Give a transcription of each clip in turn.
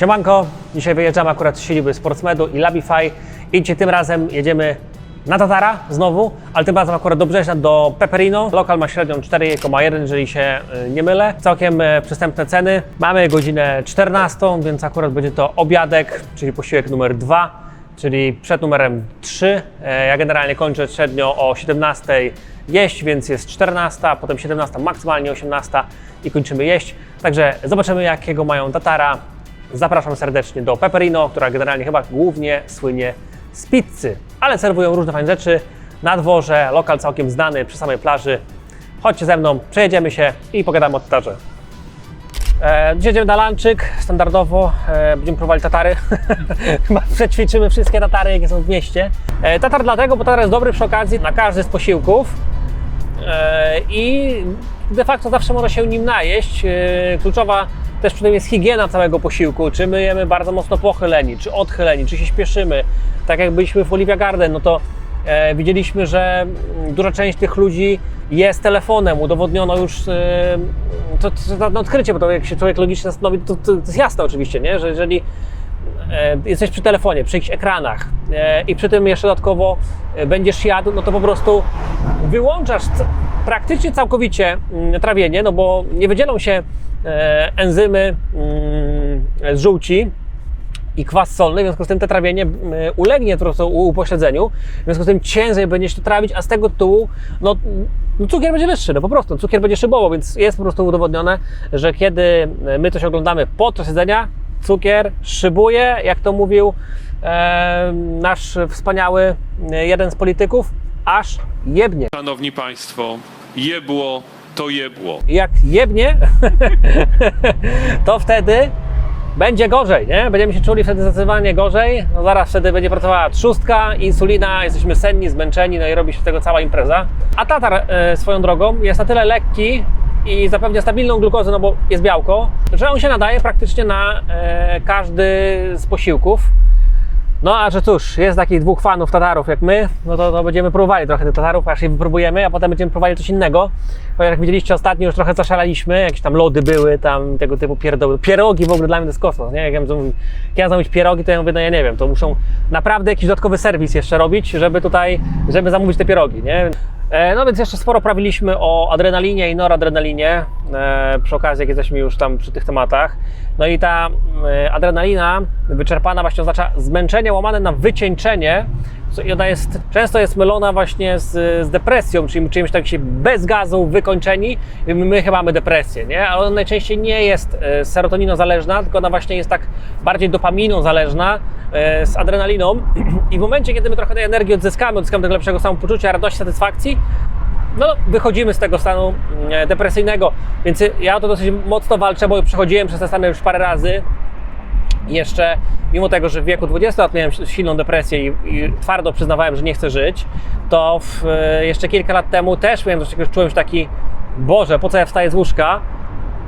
Siemanko, dzisiaj wyjeżdżamy akurat z siedziby Sportsmedu i Labify i dzisiaj tym razem jedziemy na Tatara znowu, ale tym razem akurat do Brzeźna, do Pepperino. Lokal ma średnią 4,1, jeżeli się y, nie mylę. Całkiem y, przystępne ceny. Mamy godzinę 14, więc akurat będzie to obiadek, czyli posiłek numer 2, czyli przed numerem 3. E, Ja generalnie kończę średnio o 17 jeść, więc jest 14, potem 17, maksymalnie 18 i kończymy jeść. Także zobaczymy jakiego mają Tatara. Zapraszam serdecznie do Pepperino, która generalnie chyba głównie słynie z pizzy, ale serwują różne fajne rzeczy. Na dworze, lokal całkiem znany przy samej plaży. Chodźcie ze mną, przejedziemy się i pogadamy o Tatarze. E, dzisiaj na lunchik, standardowo e, będziemy próbowali tatary. Chyba przećwiczymy wszystkie tatary, jakie są w mieście. E, tatar dlatego, bo tatar jest dobry przy okazji na każdy z posiłków e, i de facto zawsze można się nim najeść. E, kluczowa też tym jest higiena całego posiłku, czy my jemy bardzo mocno pochyleni, czy odchyleni, czy się śpieszymy. Tak jak byliśmy w Olivia Garden, no to e, widzieliśmy, że mm, duża część tych ludzi jest telefonem, udowodniono już e, to, to, to odkrycie, bo to jak się człowiek logicznie zastanowi, to, to, to jest jasne oczywiście, nie? że jeżeli e, jesteś przy telefonie, przy jakichś ekranach e, i przy tym jeszcze dodatkowo e, będziesz jadł, no to po prostu wyłączasz praktycznie całkowicie mm, trawienie, no bo nie wydzielą się enzymy mm, z żółci, i kwas solny, w związku z tym te trawienie ulegnie u- upośledzeniu, w związku z tym ciężej będzie się to trawić, a z tego tytułu no, no cukier będzie wyższy, no po prostu, cukier będzie szybował, więc jest po prostu udowodnione, że kiedy my coś oglądamy podczas jedzenia, cukier szybuje, jak to mówił e, nasz wspaniały e, jeden z polityków, aż jebnie. Szanowni Państwo, jebło to jebło. Jak jebnie, to wtedy będzie gorzej, nie? Będziemy się czuli wtedy zdecydowanie gorzej. No zaraz wtedy będzie pracowała trzustka, insulina, jesteśmy senni, zmęczeni, no i robi się tego cała impreza. A tatar e, swoją drogą jest na tyle lekki i zapewnia stabilną glukozę, no bo jest białko, że on się nadaje praktycznie na e, każdy z posiłków. No a że cóż, jest takich dwóch fanów Tatarów jak my, no to, to będziemy próbowali trochę tych Tatarów, aż je wypróbujemy, a potem będziemy próbowali coś innego. Bo jak widzieliście ostatnio, już trochę zaszalaliśmy, jakieś tam lody były, tam tego typu pierdoły. Pierogi w ogóle dla mnie to jest kosmos, nie? Jak ja, mówię, jak ja zamówić pierogi, to ja mówię, no ja nie wiem, to muszą naprawdę jakiś dodatkowy serwis jeszcze robić, żeby tutaj, żeby zamówić te pierogi, nie? E, No więc jeszcze sporo prawiliśmy o adrenalinie i noradrenalinie, e, przy okazji jak jesteśmy już tam przy tych tematach. No i ta e, adrenalina wyczerpana właśnie oznacza zmęczenie łamane na wycieńczenie i ona jest, często jest mylona właśnie z, z depresją, czyli czymś tak się bez gazu, wykończeni. My, chyba mamy depresję, nie? Ale ona najczęściej nie jest serotoninozależna, tylko ona właśnie jest tak bardziej dopaminą zależna z adrenaliną. I w momencie, kiedy my trochę tej energii odzyskamy, odzyskamy tego lepszego samopoczucia, radości, satysfakcji, no, wychodzimy z tego stanu mm, depresyjnego. Więc ja o to dosyć mocno walczę, bo przechodziłem przez te stany już parę razy. Jeszcze, mimo tego, że w wieku 20 lat miałem silną depresję i, i twardo przyznawałem, że nie chcę żyć, to w, e, jeszcze kilka lat temu też miałem czułem się taki, Boże, po co ja wstaję z łóżka?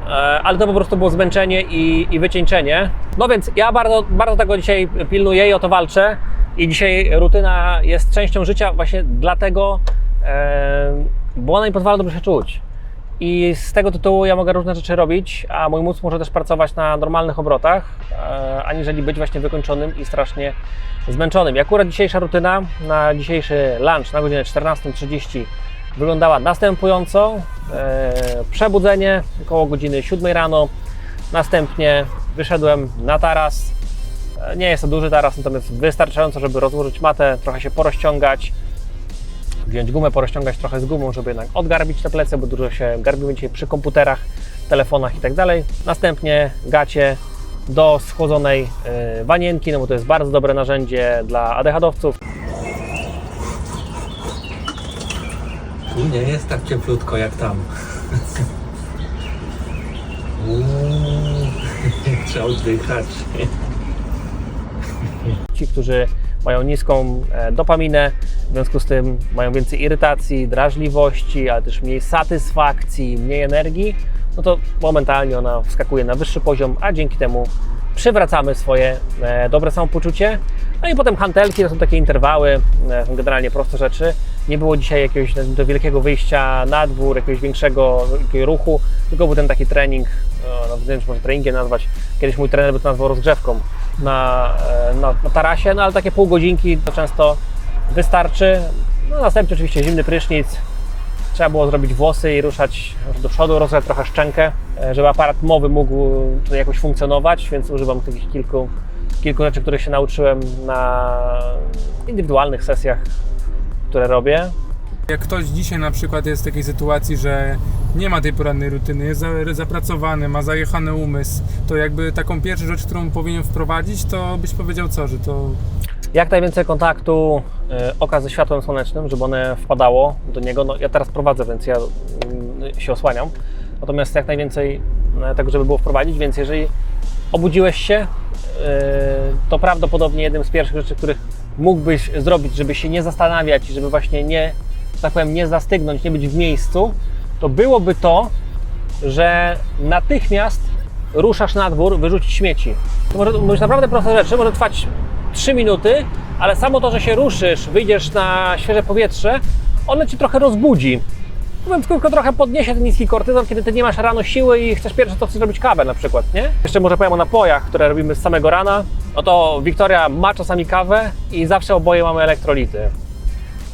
E, ale to po prostu było zmęczenie i, i wycieńczenie. No więc ja bardzo, bardzo tego dzisiaj pilnuję i o to walczę. I dzisiaj rutyna jest częścią życia właśnie dlatego, e, bo ona mi pozwala dobrze się czuć. I z tego tytułu ja mogę różne rzeczy robić, a mój mózg może też pracować na normalnych obrotach, e, aniżeli być właśnie wykończonym i strasznie zmęczonym. I akurat dzisiejsza rutyna na dzisiejszy lunch na godzinę 14.30 wyglądała następująco. E, Przebudzenie około godziny 7 rano. Następnie wyszedłem na taras. E, Nie jest to duży taras, natomiast wystarczająco, żeby rozłożyć matę, trochę się porozciągać, wziąć gumę, porozciągać trochę z gumą, żeby jednak odgarbić te plecy, bo dużo się garbimy dzisiaj przy komputerach, telefonach i tak dalej. Następnie gacie do schłodzonej e, wanienki, no bo to jest bardzo dobre narzędzie dla ADHD-owców. Nie jest tak cieplutko jak tam. Uuu, Trzeba oddychać. Ci, którzy mają niską e, dopaminę, w związku z tym mają więcej irytacji, drażliwości, ale też mniej satysfakcji, mniej energii, no to momentalnie ona wskakuje na wyższy poziom, a dzięki temu przywracamy swoje e, dobre samopoczucie. No i potem hantelki, to są takie interwały, e, generalnie proste rzeczy. Nie było dzisiaj jakiegoś to, wielkiego wyjścia na dwór, jakiegoś większego ruchu, tylko był ten taki trening no, nawet nie wiem, czy może treningiem nazwać, kiedyś mój trener by to nazwał rozgrzewką na, e, na, na tarasie, no ale takie pół godzinki to często wystarczy. No następnie oczywiście zimny prysznic, trzeba było zrobić włosy i ruszać do przodu, rozgrzać trochę szczękę, e, żeby aparat mowy mógł tutaj jakoś funkcjonować, więc używam takich kilku, kilku rzeczy, których się nauczyłem na indywidualnych sesjach, które robię. Jak ktoś dzisiaj na przykład jest w takiej sytuacji, że nie ma tej porannej rutyny, jest za- zapracowany, ma zajechany umysł, to jakby taką pierwszą rzecz, którą powinien wprowadzić, to byś powiedział co, że to Jak najwięcej kontaktu e, oka ze światłem słonecznym, żeby one wpadało do niego. No, ja teraz prowadzę, więc ja mm, się osłaniam. Natomiast jak najwięcej tego, żeby było wprowadzić, więc jeżeli obudziłeś się, e, to prawdopodobnie jednym z pierwszych rzeczy, których mógłbyś zrobić, żeby się nie zastanawiać i żeby właśnie nie, tak powiem, nie zastygnąć, nie być w miejscu, to byłoby to, że natychmiast ruszasz na dwór, wyrzucić śmieci. To może być naprawdę proste rzeczy, może trwać 3 minuty, ale samo to, że się ruszysz, wyjdziesz na świeże powietrze, ono ci trochę rozbudzi. Mówiąc krótko, trochę podniesie ten niski kortyzol, kiedy ty nie masz rano siły i chcesz pierwsze to chcesz zrobić kawę na przykład, nie? Jeszcze może powiem o napojach, które robimy z samego rana. No to Wiktoria ma czasami kawę i zawsze oboje mamy elektrolity.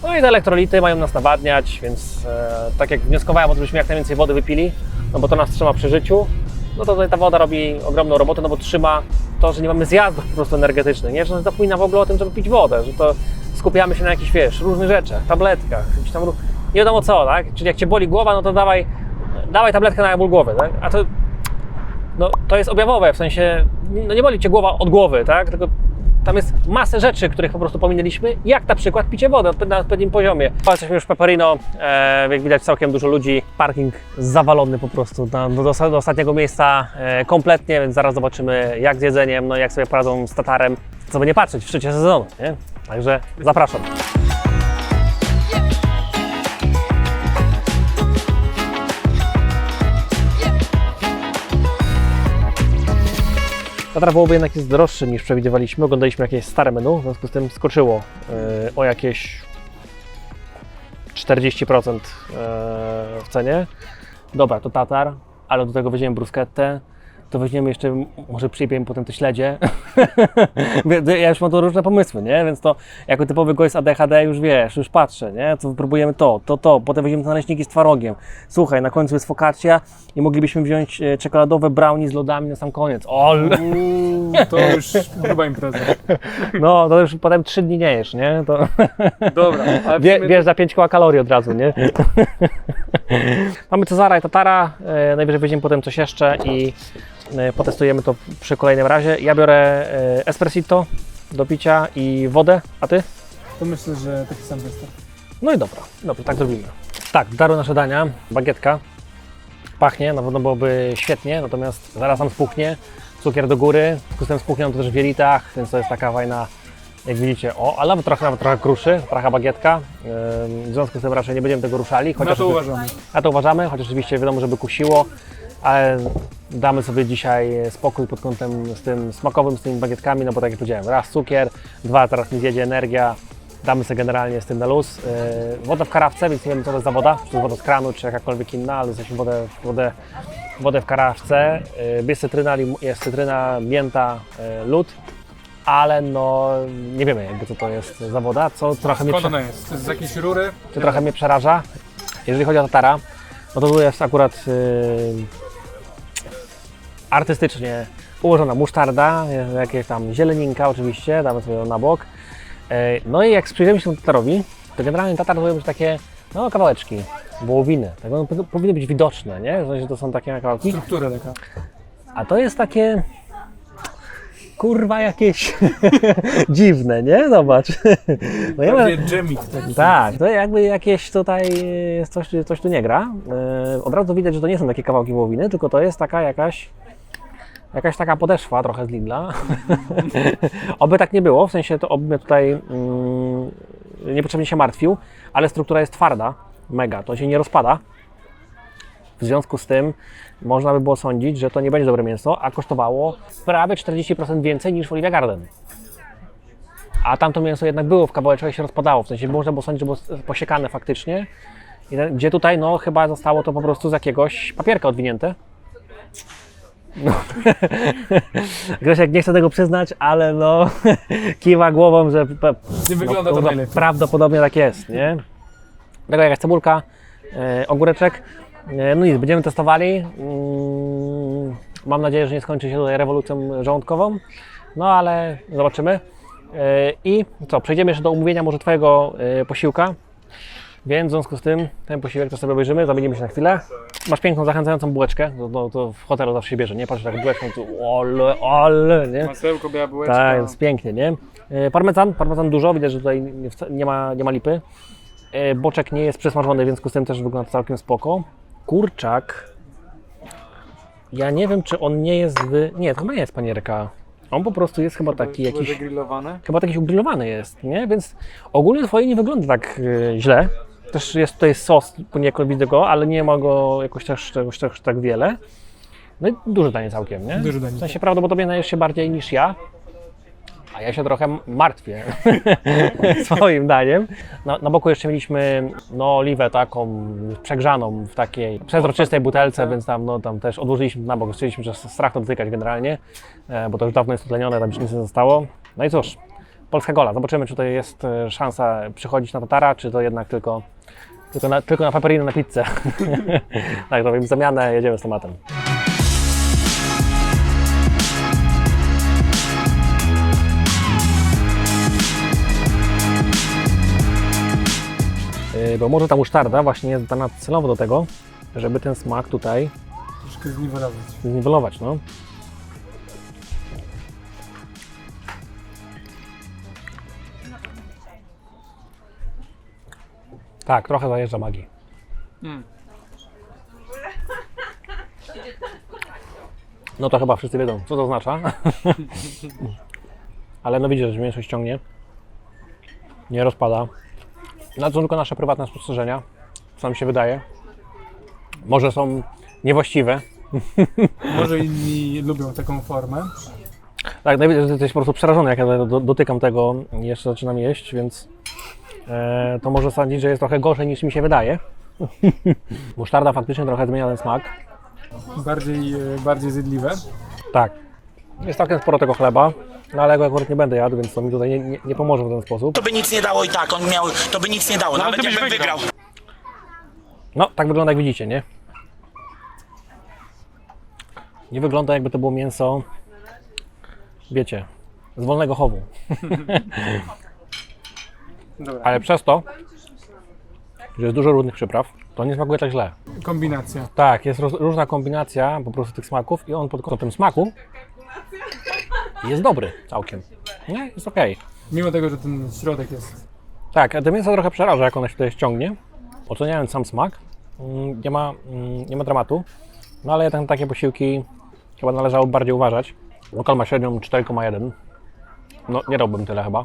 No i te elektrolity mają nas nawadniać, więc e, tak jak wnioskowałem o żebyśmy jak najwięcej wody wypili, no bo to nas trzyma przy życiu, no to tutaj ta woda robi ogromną robotę, no bo trzyma to, że nie mamy zjazdów po prostu energetycznych, nie? Że nas zapomina w ogóle o tym, żeby pić wodę, że to skupiamy się na jakichś, wiesz, różnych rzeczach, tabletkach, gdzieś tam, nie wiadomo co, tak? Czyli jak Cię boli głowa, no to dawaj, dawaj tabletkę na ból głowy, tak? A to, no, to jest objawowe, w sensie, no nie boli Cię głowa od głowy, tak? Tylko tam jest masę rzeczy, których po prostu pominęliśmy, jak na przykład picie wody na odpowiednim poziomie. Jesteśmy już w Peperino, e, jak widać całkiem dużo ludzi, parking zawalony po prostu na, do, do ostatniego miejsca e, kompletnie, więc zaraz zobaczymy jak z jedzeniem, no jak sobie poradzą z Tatarem, co by nie patrzeć w szczycie sezonu, nie? Także zapraszam. Tatar byłoby jednak jest droższy niż przewidywaliśmy. Oglądaliśmy jakieś stare menu, w związku z tym skoczyło yy, o jakieś 40% yy, w cenie. Dobra, to Tatar, ale do tego weźmiemy bruschettę. To weźmiemy jeszcze, może przyjebiemy potem te śledzie. Ja już mam to różne pomysły, nie? Więc to jako typowy gość z ADHD już wiesz, już patrzę, nie? To próbujemy to, to, to. Potem weźmiemy naleśniki z twarogiem. Słuchaj, na końcu jest focaccia i moglibyśmy wziąć e, czekoladowe brownie z lodami na sam koniec. O, uuu, to już gruba impreza. No, to już potem trzy dni nie jesz, nie? To Dobra, ale wie, wiesz za 5 koła kalorii od razu, nie? Mamy Cezara i Tatara, e, najwyżej weźmiemy potem coś jeszcze i potestujemy to przy kolejnym razie. Ja biorę e, espressito do picia i wodę, a Ty? to myślę, że taki sam wystarczy. No i dobra, dobrze, tak zrobimy. Tak, darły nasze dania, bagietka. Pachnie, na pewno byłoby świetnie, natomiast zaraz nam spuchnie. Cukier do góry, w związku z tym spuchnie nam to też w jelitach, więc to jest taka fajna, jak widzicie, o, ale nawet trochę, nawet trochę kruszy, trochę bagietka. W związku z tym raczej nie będziemy tego ruszali. Na to uważamy. na to uważamy, chociaż oczywiście wiadomo, żeby kusiło, ale damy sobie dzisiaj spokój pod kątem z tym smakowym, z tymi bagietkami, no bo tak jak powiedziałem, raz cukier, dwa teraz mi zjedzie energia, damy sobie generalnie z tym na luz. Yy, woda w karawce, więc nie wiem co to jest za woda, czy to jest woda z kranu, czy jakakolwiek inna, ale jesteśmy wodę, wodę, wodę w karawce. Yy, jest cytryna, jest cytryna, mięta, yy, lód, ale no nie wiemy jakby co to jest za woda, co trochę mnie Skąd ona jest? To jest z jakiejś rury? to trochę mnie przeraża. Jeżeli chodzi o Tatara, no to tu jest akurat yy, artystycznie ułożona musztarda, jakieś tam zieleninka oczywiście, damy sobie ją na bok. Yy, no i jak przyjrzymy się Tatarowi, to generalnie Tatar to być takie no, kawałeczki wołowiny. Tak one po- powinny być widoczne, nie? W sensie to są takie kawałki. Struktura taka. A to jest takie kurwa jakieś dziwne, nie? Zobacz. No ja mam- tak, to jakby jakieś tutaj e, coś, coś tu nie gra. E, Od razu widać, że to nie są takie kawałki wołowiny, tylko to jest taka jakaś jakaś taka podeszwa trochę z Lidla. oby tak nie było, w sensie to oby mnie tutaj mm, niepotrzebnie się martwił, ale struktura jest twarda, mega, to się nie rozpada. W związku z tym można by było sądzić, że to nie będzie dobre mięso, a kosztowało prawie 40% więcej niż w Olivia Garden. A tamto mięso jednak było w kawałeczkach się rozpadało, w sensie można było sądzić, że było posiekane faktycznie. Gdzie tutaj, no chyba zostało to po prostu z jakiegoś papierka odwinięte. No. Grzesiek nie chce tego przyznać, ale no kiwa głową, że pe- Nie wygląda to no, najlepiej. Prawdopodobnie tak jest, nie? Tego jakaś cebulka, e, ogóreczek. E, no nic, będziemy testowali. Mm, mam nadzieję, że nie skończy się tutaj rewolucją żołądkową. No ale zobaczymy. E, I co, przejdziemy jeszcze do omówienia może Twojego e, posiłka. Więc w związku z tym ten posiłek to sobie obejrzymy, zamienimy się na chwilę. Masz piękną, zachęcającą bułeczkę, to, to, to w hotelu zawsze się bierze, nie? Patrz tak bułeczką, tu ole, ole, nie? Masełko, biała bułeczka. Tak, jest pięknie, nie? E, Parmezan, parmezan dużo, widać, że tutaj nie, ma, nie ma lipy. E, Boczek nie jest przesmażony, w związku z tym też wygląda całkiem spoko. Kurczak, ja nie wiem, czy on nie jest w... Nie, to chyba nie jest panierka. On po prostu jest chyba taki jakiś... Chyba taki ugrillowany jest, nie? Więc ogólnie twoje nie wygląda tak e, źle. Też jest tutaj sos, poniekąd widzę go, ale nie ma go jakoś też, też, też tak wiele. No i duże danie całkiem, nie? Duże danie, W sensie prawdopodobnie najesz się bardziej niż ja. A ja się trochę martwię swoim daniem. Na, na boku jeszcze mieliśmy no, oliwę taką przegrzaną w takiej przezroczystej butelce, więc tam, no, tam też odłożyliśmy na bok. Chcieliśmy, że strach to dotykać generalnie, e, bo to już dawno jest utlenione, tam już nic nie zostało. No i cóż, polska gola. Zobaczymy, czy tutaj jest e, szansa przychodzić na tatara, czy to jednak tylko, tylko na, tylko na na pizzę. tak, robimy zamianę, jedziemy z tematem. Yy, bo może ta musztarda właśnie jest dana celowo do tego, żeby ten smak tutaj Troszkę zniwelować. zniwelować, no. Tak, trochę zajeżdża magii. Mm. No to chyba wszyscy wiedzą, co to oznacza. Ale no widzisz, że mięso ściągnie. Nie rozpada. No to są tylko nasze prywatne spostrzeżenia, co mi się wydaje. Może są niewłaściwe, Może inni lubią taką formę. Tak, że jesteś po prostu przerażony, jak ja do, dotykam tego i jeszcze zaczynam jeść, więc to może sądzić, że jest trochę gorzej niż mi się wydaje. Musztarda faktycznie trochę zmienia ten smak. Bardziej, e, bardziej zjedliwe. Tak. Jest całkiem sporo tego chleba, no ale go akurat nie będę jadł, więc to mi tutaj nie, nie, nie pomoże w ten sposób. To by nic nie dało i tak, on miał, to by nic nie dało, nawet jakbym wygrał. No, tak wygląda jak widzicie, nie? Nie wygląda jakby to było mięso, wiecie, z wolnego chowu. Dobra. Ale przez to, że jest dużo różnych przypraw, to nie smakuje tak źle. Kombinacja. Tak, jest roz, różna kombinacja po prostu tych smaków i on pod kątem smaku jest dobry całkiem. Nie, jest okej. Mimo tego, że ten środek jest Tak, a to mięso trochę przeraża, jak ono się tutaj ściągnie. Oceniając sam smak, mm, nie ma, mm, nie ma dramatu, no ale jednak na takie posiłki chyba należało bardziej uważać. Lokal ma średnią 4,1. No nie dałbym tyle chyba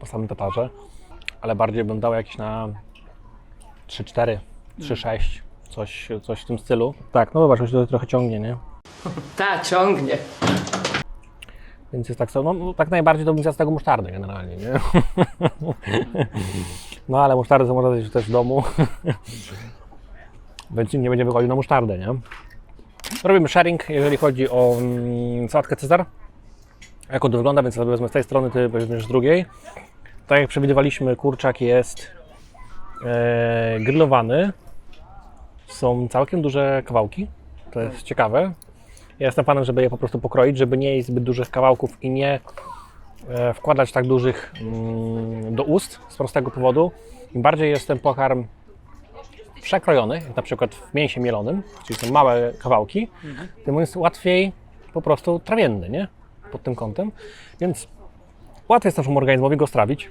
po samym tatarze, ale bardziej bym dał jakieś na 3,4, 3,6, coś, coś w tym stylu. Tak, no zobacz, on się tutaj trochę ciągnie, nie? Ta, ciągnie. Więc jest tak, so- no, tak najbardziej to bym zjadł z tego musztardę generalnie, nie? No ale musztardę to można zjeść też w domu. Więc nikt nie będzie wychodził na musztardę, nie? Robimy sharing, jeżeli chodzi o mm, sałatkę Cezar. Jak to wygląda, więc wezmę z tej strony, ty weźmiesz z drugiej. Tak jak przewidywaliśmy, kurczak jest e, grillowany. Są całkiem duże kawałki. To jest ciekawe. Ja jestem fanem, żeby je po prostu pokroić, żeby nie jeść zbyt dużych kawałków i nie e, wkładać tak dużych mm, do ust z prostego powodu. Im bardziej jest ten pokarm przekrojony, jak na przykład w mięsie mielonym, czyli są małe kawałki, tym jest łatwiej po prostu trawienny, nie? Pod tym kątem. Więc łatwiej jest naszemu organizmowi go strawić,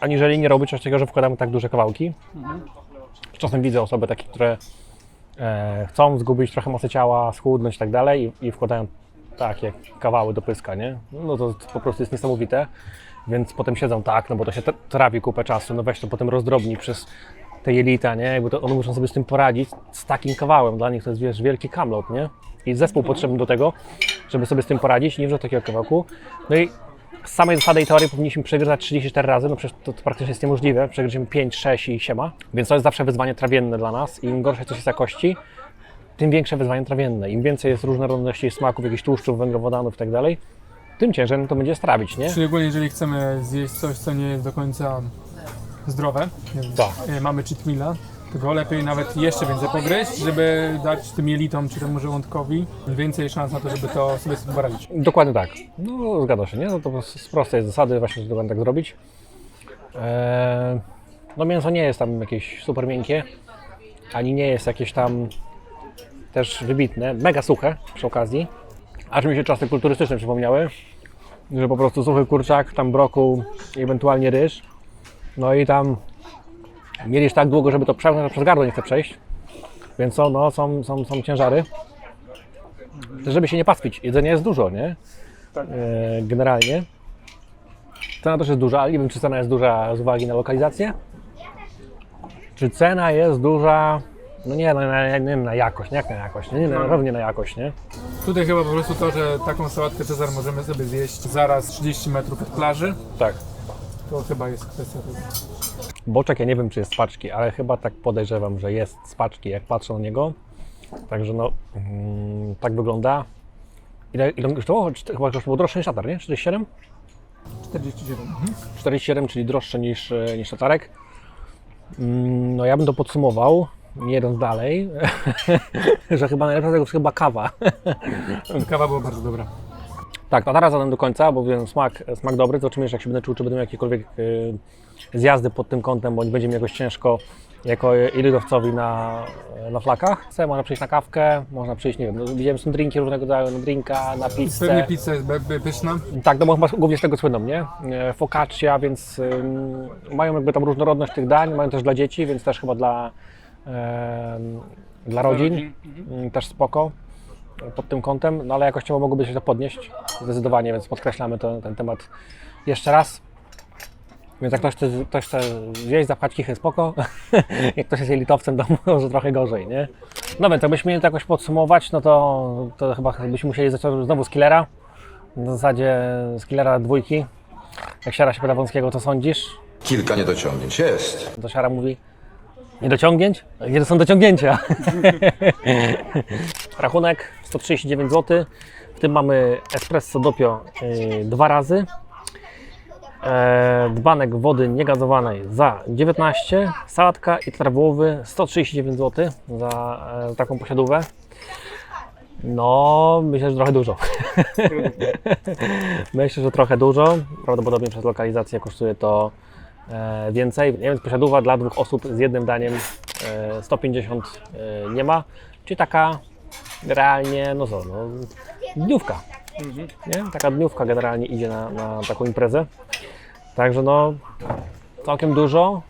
aniżeli nie robić czegoś takiego, że wkładamy tak duże kawałki. Czasem widzę osoby takie, które e, chcą zgubić trochę masy ciała, schudnąć i tak dalej i, wkładają takie kawały do pyska, nie? No to, po prostu jest niesamowite. Więc potem siedzą tak, no bo to się tra- trawi kupę czasu, no weź to potem rozdrobnij przez te jelita, nie? Jakby to one muszą sobie z tym poradzić, z takim kawałem. Dla nich to jest, wiesz, wielki kamlot, nie? I zespół potrzebny do tego, żeby sobie z tym poradzić, nie wrzucać takiego kawałku. No i z samej zasady i teorii powinniśmy przegryzać 34 razy, no przecież to, to praktycznie jest niemożliwe, przegryziemy 5, 6 i siema, więc to jest zawsze wyzwanie trawienne dla nas i im gorsze coś jest jakości, tym większe wyzwanie trawienne. Im więcej jest różnorodności smaków, jakichś tłuszczów, węglowodanów i tak tym ciężej to będzie strawić, nie? Szczególnie jeżeli chcemy zjeść coś, co nie jest do końca zdrowe. Tak. e, Mamy cheat meala, tylko lepiej nawet jeszcze więcej pogryźć, żeby dać tym jelitom czy temu żołądkowi więcej szans na to, żeby to sobie z tym poradzić. Dokładnie tak. No, zgadza się, nie? No to z prostej zasady właśnie dokładnie tak zrobić. Eee, no mięso nie jest tam jakieś super miękkie, ani nie jest jakieś tam też wybitne, mega suche przy okazji. Aż mi się czasy kulturystyczne przypomniały, że po prostu suchy kurczak, tam brokuł, ewentualnie ryż. No i tam mieliś tak długo, żeby to przełknąć, że przez gardło nie chce przejść. Więc są, no, są, są, są ciężary. Żeby się nie pastwić. Jedzenia jest dużo, nie? E, generalnie. Cena też jest duża, ale nie wiem, czy cena jest duża z uwagi na lokalizację. Czy cena jest duża, no nie, no, na, nie na jakość, nie jak na jakość, nie, nie na, pewnie na jakość, nie? Tutaj chyba po prostu to, że taką sałatkę Cezar możemy sobie zjeść zaraz 30 metrów od plaży, Tak. to chyba jest kwestia tego. Boczek, ja nie wiem, czy jest z paczki, ale chyba tak podejrzewam, że jest z paczki, jak patrzę na niego. Także no, mm, tak wygląda. Ile, ile on kosztował? Czte- Chyba kosztował droższe niż tatar, nie? 47? 47. 47, czyli droższe niż, e, niż tatarek. Mm, No ja bym to podsumował, nie jedąc dalej, że chyba najlepsza z tego jest chyba kawa. Kawa była bardzo dobra. Tak, tatara zadam do końca, bo wiem, smak, smak dobry, zobaczymy jeszcze jak się będę czuł, czy będą jakiekolwiek y, zjazdy pod tym kątem, bądź będzie mi jakoś ciężko jako irydowcowi na, na flakach. Chcę, można przyjść na kawkę, można przyjść, nie wiem, no, widziałem są drinki różnego rodzaju, na drinka, na Pewnie pizzę. pizza jest pyszna. Tak, no bo chyba głównie z tego słyną, nie? E, Focaccia, więc ym, mają jakby tam różnorodność tych dań, mają też dla dzieci, więc też chyba dla, em, dla rodzin, Mm, też spoko e, pod tym kątem, no ale jakościowo mogłoby się to podnieść zdecydowanie, więc podkreślamy to, ten temat jeszcze raz. Więc jak ktoś chce, ktoś chce zjeść, zapchać kichy, spoko. jak ktoś jest elitowcem, to może trochę gorzej, nie? No więc jakbyśmy mieli to jakoś podsumować, no to, to chyba byśmy musieli zacząć znowu z killera. W zasadzie z killera dwójki. Jak Siara się pyta Wąskiego, co sądzisz? Kilka niedociągnięć jest. To Siara mówi, nie dociągnięć? Gdzie to są dociągnięcia? Rachunek 139 zł. W tym mamy espresso doppio yy, dwa razy. E, Dbanek wody niegazowanej za 19, sałatka i tarwowy 139 zł za e, taką posiadówę. No, myślę, że trochę dużo. myślę, że trochę dużo. Prawdopodobnie przez lokalizację kosztuje to e, więcej. Nie więc posiadówa dla dwóch osób z jednym daniem e, 150 e, nie ma. Czyli taka realnie, no co, no, dniówka. Nie? Taka dniówka generalnie idzie na, na taką imprezę. Także no, całkiem dużo.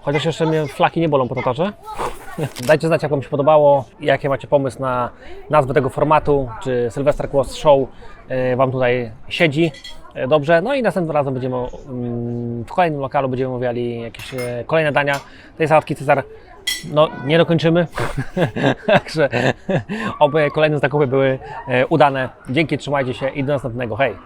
Chociaż jeszcze mnie flaki nie bolą po tatarze. Dajcie znać, jak Wam się podobało, jaki macie pomysł na nazwę tego formatu, czy Sylvester Kłos Show e, Wam tutaj siedzi e, dobrze. No i następnym razem będziemy mm, w kolejnym lokalu będziemy omawiali jakieś e, kolejne dania. Tej sałatki Cezar no, nie dokończymy. Także oby kolejne zakupy były e, udane. Dzięki, trzymajcie się i do następnego. Hej!